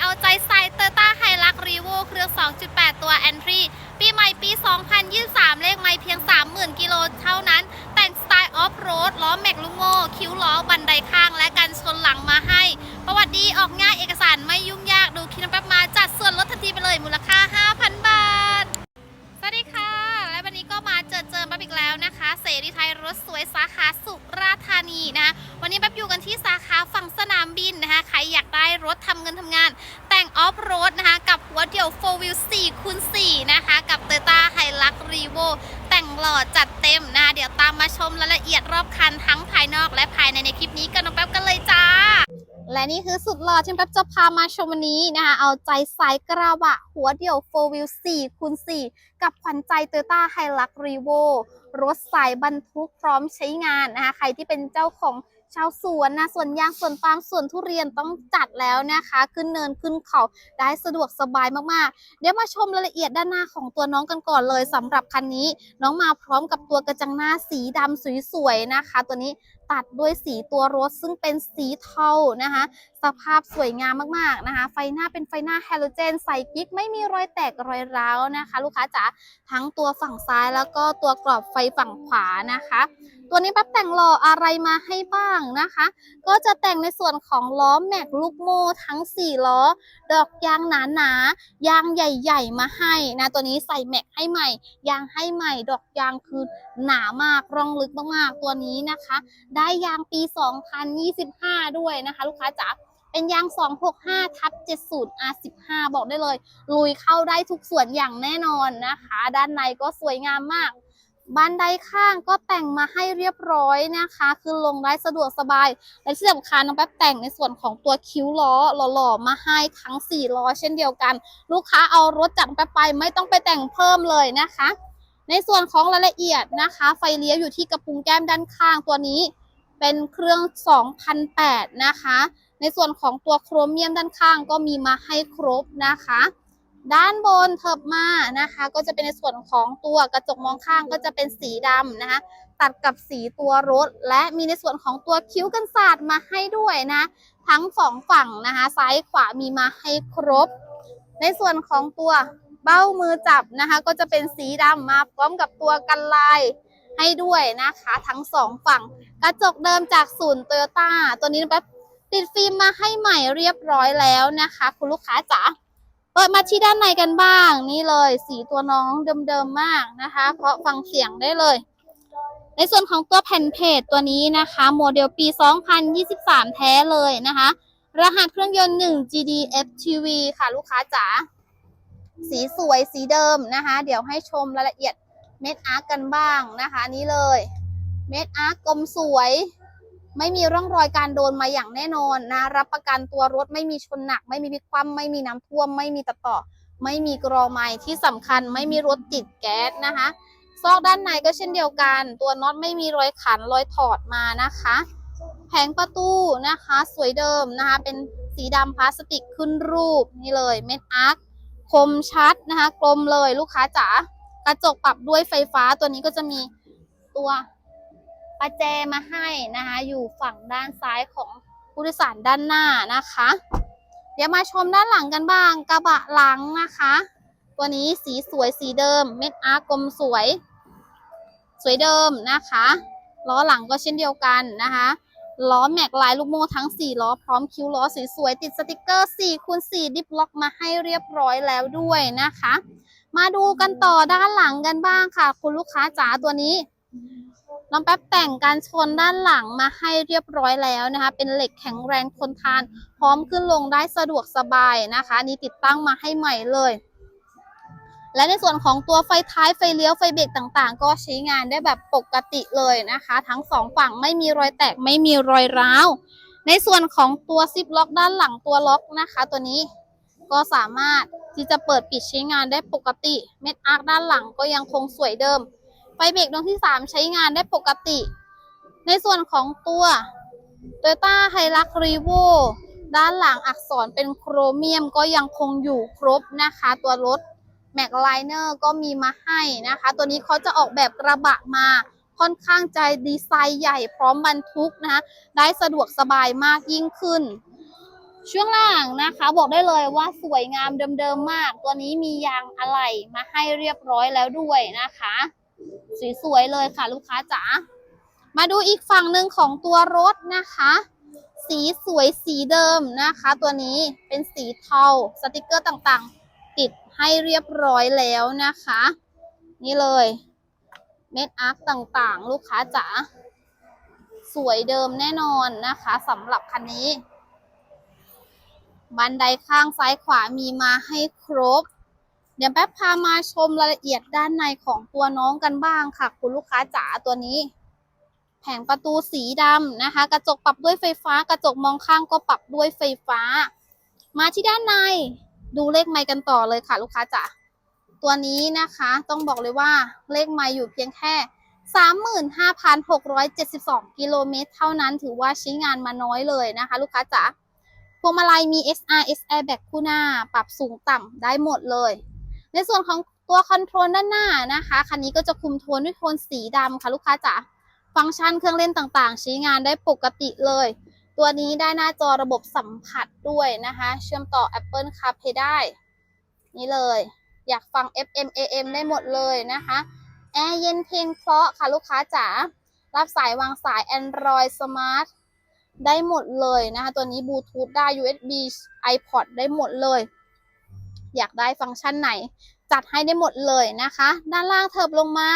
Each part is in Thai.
เอาใจใส่เตอร์ต้าไฮรักรีโวเครื่อง 2.8 ตัวแอนทรีปีใหม่ปี 2023 เลขไม่เพียง 30,000 กิโลเท่านั้น แต่งสไตล์ออฟโรดล้อแม็กลูโม่คิ้วล้อบันไดข้างและกันชนหลังมาให้ ประวัติดีออกง่ายเอกสารไม่ยุ่งยากดูคิดนแป๊บมาจัดส่วนลดทันทีไปเลยมูลค่า 5,000 บาท สวัสดีค่ะ และวันนี้ก็มาเจอเจอปั๊บอีกแล้วนะคะ เสรีไทยรถสวยสาขาสุราษฎร์ธานีนะคะ วันนี้แป๊บอยู่กันที่สาขาฝั่งสนามบินนะคะ ใครอยากได้รถทำเงินทำงาน แต่งออฟโรดนะคะ กับหัวเดี่ยว4 wheel 4คูณ4นะคะ กับ t o y ต้าไฮลักรีโวแต่งหล่อจัดเต็มนะคะ เดี๋ยวตามมาชมรายละเอียดรอบคันทั้งภายนอกและภายในในคลิปนี้กันน้องแป๊บกันเลยจ้า และนี่คือสุดหล่อที่แป๊บจะพามาชมวันนี้นะคะ เอาใจสายกระบะหัวเดี่ยว4 wheel 4คูณ4กับขวัญใจ t o y ต้าไฮลักรีโวรถสายบรรทุกพร้อมใช้งานนะคะ ใครที่เป็นเจ้าของ ชาวสวนนะสวนยางสวนปาล์มสวนทุเรียนต้องจัดแล้วนะคะ ขึ้นเนินขึ้นเขาได้สะดวกสบายมากๆ เดี๋ยวมาชมรายละเอียดด้านหน้าของตัวน้องกันก่อนเลยสำหรับคันนี้ น้องมาพร้อมกับตัวกระจังหน้าสีดำสวยๆนะคะ ตัวนี้ตัดด้วยสีตัวรถซึ่งเป็นสีเทานะคะ สภาพสวยงามมากๆนะคะ ไฟหน้าเป็นไฟหน้าแฮโลเจน ใส่กิ๊กไม่มีรอยแตกรอยร้าวนะคะ ลูกค้าจ๋าทั้งตัวฝั่งซ้ายแล้วก็ตัวกรอบไฟฝั่งขวานะคะ ตัวนี้ปั๊บแต่งหล่ออะไรมาให้บ้างนะคะ ก็จะแต่งในส่วนของล้อแม็กลูกโม่ทั้ง 4 ล้อ ดอกยางหนาๆยางใหญ่ ๆ มาให้นะ ตัวนี้ใส่แม็กให้ใหม่ ยางให้ใหม่ ดอกยางคือหนามากร่องลึกมากๆตัวนี้นะคะ ได้ยางปี 2025 ด้วยนะคะ ลูกค้าจ๋าเป็นยาง 265 ทับ 70 R15 บอกได้เลย ลุยเข้าได้ทุกส่วนอย่างแน่นอนนะคะ ด้านในก็สวยงามมาก บันไดข้างก็แต่งมาให้เรียบร้อยนะคะ คือลงได้สะดวกสบาย และที่สำคัญน้องแป๊บแต่งในส่วนของตัวคิ้วล้อหล่อๆมาให้ทั้ง4ล้อเช่นเดียวกัน ลูกค้าเอารถจัดแป๊บไปไม่ต้องไปแต่งเพิ่มเลยนะคะ ในส่วนของรายละเอียดนะคะ ไฟเลี้ยวอยู่ที่กระพุ้งแก้มด้านข้างตัวนี้ เป็นเครื่อง 2008 นะคะ ในส่วนของตัวโครเมียมด้านข้างก็มีมาให้ครบนะคะ ด้านบนเถิบมานะคะ ก็จะเป็นในส่วนของตัวกระจกมองข้างก็จะเป็นสีดำนะคะ ตัดกับสีตัวรถ และมีในส่วนของตัวคิ้วกันศาสตร์มาให้ด้วยนะ ทั้งสองฝั่งนะคะ ซ้ายขวามีมาให้ครบ ในส่วนของตัวเบ้ามือจับนะคะ ก็จะเป็นสีดำมาพร้อมกับตัวกันลายให้ด้วยนะคะ ทั้งสองฝั่ง กระจกเดิมจากศูนย์โตโยต้าตัวนี้แบบติดฟิล์มมาให้ใหม่เรียบร้อยแล้วนะคะ คุณลูกค้าจ๋า เปิดมาที่ด้านในกันบ้างนี่เลย สีตัวน้องเดิมๆมากนะคะ เพราะฟังเสียงได้เลย ในส่วนของตัวแผ่นเพจตัวนี้นะคะ โมเดลปี 2023 แท้เลยนะคะ รหัสเครื่องยนต์ 1 GDFTV ค่ะลูกค้าจ๋าสีสวยสีเดิมนะคะ เดี๋ยวให้ชมรายละเอียดเม็ดอาร์กันบ้างนะคะ นี่เลย เม็ดอาร์กลมสวย ไม่มีร่องรอยการโดนมาอย่างแน่นอนนะ รับประกันตัวรถไม่มีชนหนัก ไม่มีพลิกคว่ำไม่มีน้ำท่วม ไม่มีตัดต่อ ไม่มีกรอไม้ที่สำคัญไม่มีรถติดแก๊สนะคะซอกด้านในก็เช่นเดียวกัน ตัวน็อตไม่มีรอยขันรอยถอดมานะคะ แผงประตูนะคะ สวยเดิมนะคะ เป็นสีดำพลาสติกขึ้นรูปนี่เลยเม็ดอาร์คคมชัดนะคะ กลมเลยลูกค้าจ๋ากระจกปรับด้วยไฟฟ้าตัวนี้ก็จะมีตัว ประแจมาให้นะคะ อยู่ฝั่งด้านซ้ายของผู้โดยสารด้านหน้านะคะ เดี๋ยวมาชมด้านหลังกันบ้าง กระบะหลังนะคะ ตัวนี้สีสวยสีเดิม เม็ดอาร์กลมสวย สวยเดิมนะคะล้อหลังก็เช่นเดียวกันนะคะล้อแม็กลายลูกโม่ทั้ง 4 ล้อ พร้อมคิ้วล้อสวยๆติดสติกเกอร์4คูณ4ดิฟล็อกมาให้เรียบร้อยแล้วด้วยนะคะ มาดูกันต่อด้านหลังกันบ้างค่ะ คุณลูกค้าจ๋าตัวนี้ น้องแป๊บแต่งการชนด้านหลังมาให้เรียบร้อยแล้วนะคะ เป็นเหล็กแข็งแรงทนทาน พร้อมขึ้นลงได้สะดวกสบายนะคะนนี่ติดตั้งมาให้ใหม่เลย และในส่วนของตัวไฟท้ายไฟเลี้ยวไฟเบรกต่างๆ ก็ใช้งานได้แบบปกติเลยนะคะ ทั้งสองฝั่งไม่มีรอยแตกไม่มีรอยร้าวในส่วนของตัวซิปล็อกด้านหลังตัวล็อกนะคะ ตัวนี้ก็สามารถที่จะเปิดปิดใช้งานได้ปกติ เม็ดอาร์คด้านหลังก็ยังคงสวยเดิม ไฟเบรกดวงที่ 3 ใช้งานได้ปกติ ในส่วนของตัว Toyota h i l u x r e v o ด้านหลังอักษรเป็นโครเมียมก็ยังคงอยู่ครบนะคะ ตัวรถแม็กไลเนอร์ก็มีมาให้นะคะ ตัวนี้เขาจะออกแบบกระบะมาค่อนข้างใจดีไซน์ใหญ่พร้อมบรรทุกนะคะได้สะดวกสบายมากยิ่งขึ้น ช่วงล่างนะคะบอกได้เลยว่าสวยงามเดิมๆมาก ตัวนี้มียางอะไหล่มาให้เรียบร้อยแล้วด้วยนะคะ สวยๆเลยค่ะ ลูกค้าจ๋ามาดูอีกฝั่งหนึ่งของตัวรถนะคะ สีสวยสีเดิมนะคะ ตัวนี้เป็นสีเทาสติกเกอร์ต่างๆ ติดให้เรียบร้อยแล้วนะคะ นี่เลยเม็ดอาร์คต่างๆ ลูกค้าจ๋าสวยเดิมแน่นอนนะคะสำหรับคันนี้ บันไดข้างซ้ายขวามีมาให้ครบ ดี๋ยวแป๊บพามาชมรายละเอียดด้านในของตัวน้องกันบ้างค่ะ คุณลูกค้าจ๋าตัวนี้ แผงประตูสีดำนะคะ กระจกปรับด้วยไฟฟ้า กระจกมองข้างก็ปรับด้วยไฟฟ้า มาที่ด้านในดูเลขไมค์กันต่อเลยค่ะ ลูกค้าจ๋าตัวนี้นะคะ ต้องบอกเลยว่าเลขไมค์อยู่เพียงแค่35,672 กิโลเมตร เท่านั้นถือว่าใช้งานมาน้อยเลยนะคะ ลูกค้าจ๋าพวงมาลัยมี SR S Airbag คู่หน้า ปรับสูงต่ำได้หมดเลย ในส่วนของตัวคอนโทรลด้านหน้านะคะคันนี้ก็จะคุมโทนด้วยโทนสีดำค่ะลูกค้าจ๋าฟังก์ชันเครื่องเล่นต่างๆ ใช้งานได้ปกติเลย ตัวนี้ได้หน้าจอระบบสัมผัสด้วยนะคะ เชื่อมต่อ Apple CarPlay ได้ นี่เลย อยากฟัง FM AM ได้หมดเลยนะคะแอร์เย็นเพลงเพราะค่ะลูกค้าจ๋ารับสายวางสาย Android Smart ได้หมดเลยนะคะ ตัวนี้บลูทูธได้ USB iPod ได้หมดเลย อยากได้ฟังก์ชันไหน จัดให้ได้หมดเลยนะคะ ด้านล่างเทิบลงมา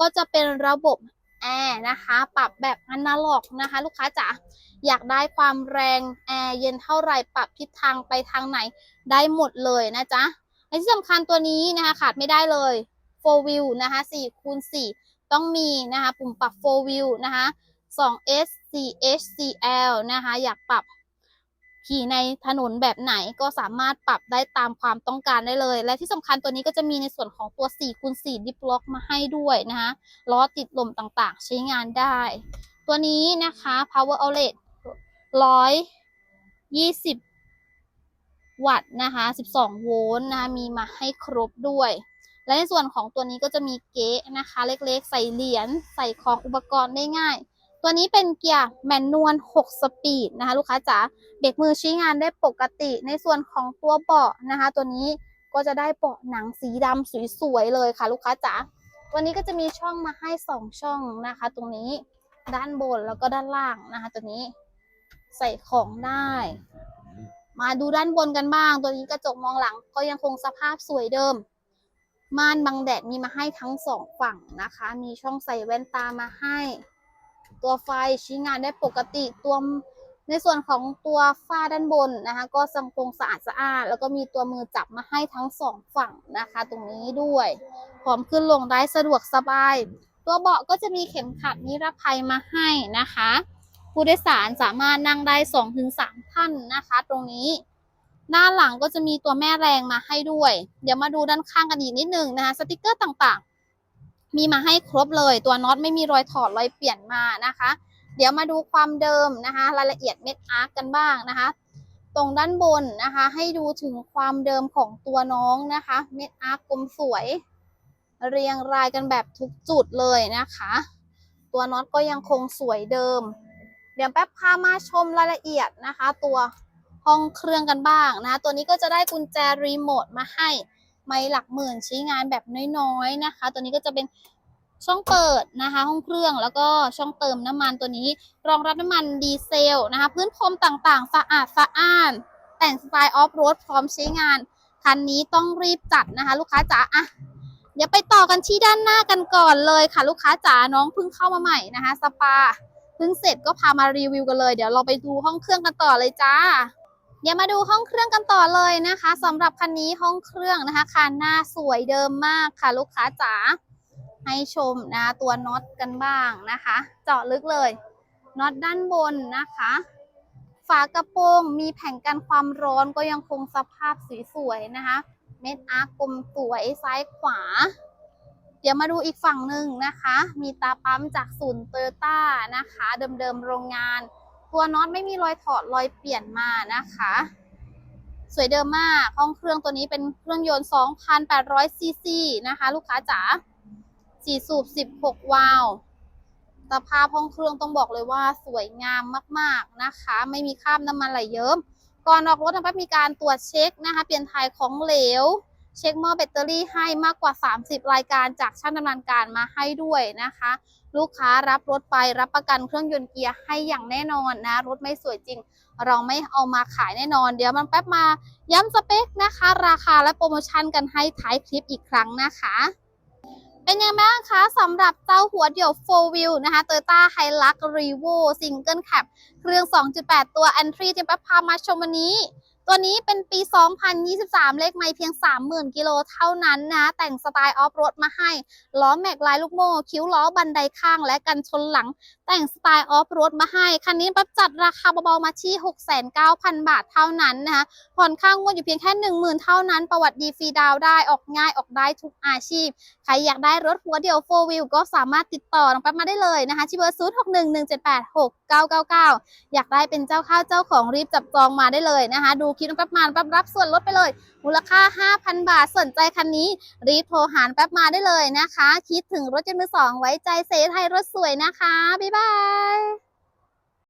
ก็จะเป็นระบบแอร์นะคะ ปรับแบบอนาล็อกนะคะ ลูกค้าจ๋าอยากได้ความแรงแอร์เย็นเท่าไหร่ปรับทิศทางไปทางไหนได้หมดเลยนะจ๊ะและที่สำคัญตัวนี้นะคะขาดไม่ได้เลย 4 wheel นะคะ4คูณ4ต้องมีนะคะ ปุ่มปรับ 4 wheel นะคะ 2S 4H 4L นะคะ อยากปรับ ขี่ในถนนแบบไหนก็สามารถปรับได้ตามความต้องการได้เลย และที่สำคัญตัวนี้ก็จะมีในส่วนของตัว4คูณ4ดิฟล็อกมาให้ด้วยนะคะล้อติดลมต่างๆ ใช้งานได้ ตัวนี้นะคะ power outlet 120 วัตต์นะคะ 12 โวลต์นะคะมีมาให้ครบด้วย และในส่วนของตัวนี้ก็จะมีเก๊ะนะคะ เล็กๆ ใส่เหรียญใส่ของอุปกรณ์ได้ง่าย ตัวนี้เป็นเกียร์แมนนวล 6 สปีดนะคะ ลูกค้าจ๋าเบรกมือใช้งานได้ปกติ ในส่วนของตัวเบาะนะคะ ตัวนี้ก็จะได้เบาะหนังสีดำสวยๆเลยค่ะ ลูกค้าจ๋าตัวนี้ก็จะมีช่องมาให้ 2 ช่องนะคะ ตรงนี้ด้านบนแล้วก็ด้านล่างนะคะ ตัวนี้ใส่ของได้ มาดูด้านบนกันบ้าง ตัวนี้กระจกมองหลังก็ยังคงสภาพสวยเดิม ม่านบังแดดมีมาให้ทั้งสองฝั่งนะคะ มีช่องใส่แว่นตามาให้ ตัวไฟใช้งานได้ปกติตัวในส่วนของตัวฝ้าด้านบนนะคะ ก็สังคงสะอาดสะอาด แล้วก็มีตัวมือจับมาให้ทั้งสองฝั่งนะคะ ตรงนี้ด้วยพร้อมขึ้นลงได้สะดวกสบาย ตัวเบาะก็จะมีเข็มขัดนิรภัยมาให้นะคะ ผู้โดยสารสามารถนั่งได้ 2-3 ท่านนะคะ ตรงนี้ ด้านหลังก็จะมีตัวแม่แรงมาให้ด้วย เดี๋ยวมาดูด้านข้างกันอีกนิดนึงนะคะ สติกเกอร์ต่างๆ มีมาให้ครบเลยตัวน็อตไม่มีรอยถอดรอยเปลี่ยนมานะคะ เดี๋ยวมาดูความเดิมนะคะ รายละเอียดเม็ดอาร์กกันบ้างนะคะ ตรงด้านบนนะคะ ให้ดูถึงความเดิมของตัวน้องนะคะ เม็ดอาร์กกลมสวย เรียงรายกันแบบทุกจุดเลยนะคะ ตัวน็อตก็ยังคงสวยเดิม เดี๋ยวแป๊บพามาชมรายละเอียดนะคะ ตัวห้องเครื่องกันบ้างนะ ตัวนี้ก็จะได้กุญแจรีโมทมาให้ ไม่หลักหมื่นใช้งานแบบน้อยๆนะคะ ตัวนี้ก็จะเป็นช่องเปิดนะคะ ห้องเครื่องแล้วก็ช่องเติมน้ำมันตัวนี้ รองรับน้ำมันดีเซลนะคะ พื้นพรมต่างๆ สะอาดสะอ้าน แต่งสไตล์ออฟโรดพร้อมใช้งานคันนี้ต้องรีบจัดนะคะ ลูกค้าจ๋าอะเดี๋ยวไปต่อกันที่ด้านหน้ากันก่อนเลยค่ะ ลูกค้าจ๋าน้องเพิ่งเข้ามาใหม่นะคะ สปาเพิ่งเสร็จก็พามารีวิวกันเลย เดี๋ยวเราไปดูห้องเครื่องกันต่อเลยจ้า เดี๋ยวมาดูห้องเครื่องกันต่อเลยนะคะสำหรับคันนี้ห้องเครื่องนะคะคันหน้าสวยเดิมมากค่ะลูกค้าจ๋าให้ชมนะตัวน็อตกันบ้างนะคะ เจาะลึกเลยน็อตด้านบนนะคะ ฝากระโปรงมีแผงกันความร้อนก็ยังคงสภาพสวยๆนะคะ เม็ดอาร์กกลมสวยซ้ายขวา เดี๋ยวมาดูอีกฝั่งหนึ่งนะคะ มีตาปั๊มจากศูนย์โตโยต้านะคะ เดิมๆโรงงาน ตัวน็อตไม่มีรอยถอดรอยเปลี่ยนมานะคะ สวยเดิมมากห้องเครื่องตัวนี้เป็นเครื่องยนต์ 2,800ซีซีนะคะ ลูกค้าจ๋า4 สูบ 16 วาล์วสภาพห้องเครื่องต้องบอกเลยว่าสวยงามมากๆนะคะ ไม่มีคราบน้ำมันไหลเยิ้มก่อนออกรถน้องแป๊บมีการตรวจเช็คนะคะ เปลี่ยนถ่ายของเหลว เช็คหม้อแบตเตอรี่ให้มากกว่า 30 รายการจากช่างดำเนินการมาให้ด้วยนะคะ ลูกค้ารับรถไปรับประกันเครื่องยนต์เกียร์ให้อย่างแน่นอนนะ รถไม่สวยจริง เราไม่เอามาขายแน่นอน เดี๋ยวมันแป๊บมาย้ำสเปคนะคะ ราคาและโปรโมชั่นกันให้ท้ายคลิปอีกครั้งนะคะ เป็นยังไงบ้างคะสำหรับเจ้าหัวเดี่ยว 4 wheel นะคะ Toyota Hilux Revo Single Cab เครื่อง 2.8 ตัว Entry ที่แป๊บพามาชมวันนี้ ตัวนี้เป็นปี 2023 เลขไม่เพียง 30,000 กิโลเท่านั้นนะ แต่งสไตล์ออฟโรดมาให้ ล้อแม็กลายลูกโม่ คิ้วล้อบันไดข้างและกันชนหลัง แต่งสไตล์ออฟโรดมาให้ คันนี้ปั๊บจัดราคาเบาๆมาที่ 6,900 บาทเท่านั้นนะคะ ผ่อนข้างงวดอยู่เพียงแค่ 10,000 เท่านั้น ประวัติดีฟรีดาวได้ ออกง่ายออกได้ทุกอาชีพ ใครอยากได้รถหัวเดียว4 wheel ก็สามารถติดต่อน้องแป๊บมาได้เลยนะคะที่เบอร์ 0611786999 อยากได้เป็นเจ้าข้าวเจ้าของรีบจับจองมาได้เลยนะคะ ดูคลิปน้องแป๊บมานแป๊บรับส่วนลดไปเลย มูลค่า 5,000 บาทสนใจคันนี้ รีบโทรหารแป๊บมาได้เลยนะคะ คิดถึงรถยนต์มือสองไว้ใจเซไทยรถสวยนะคะ บ๊ายบาย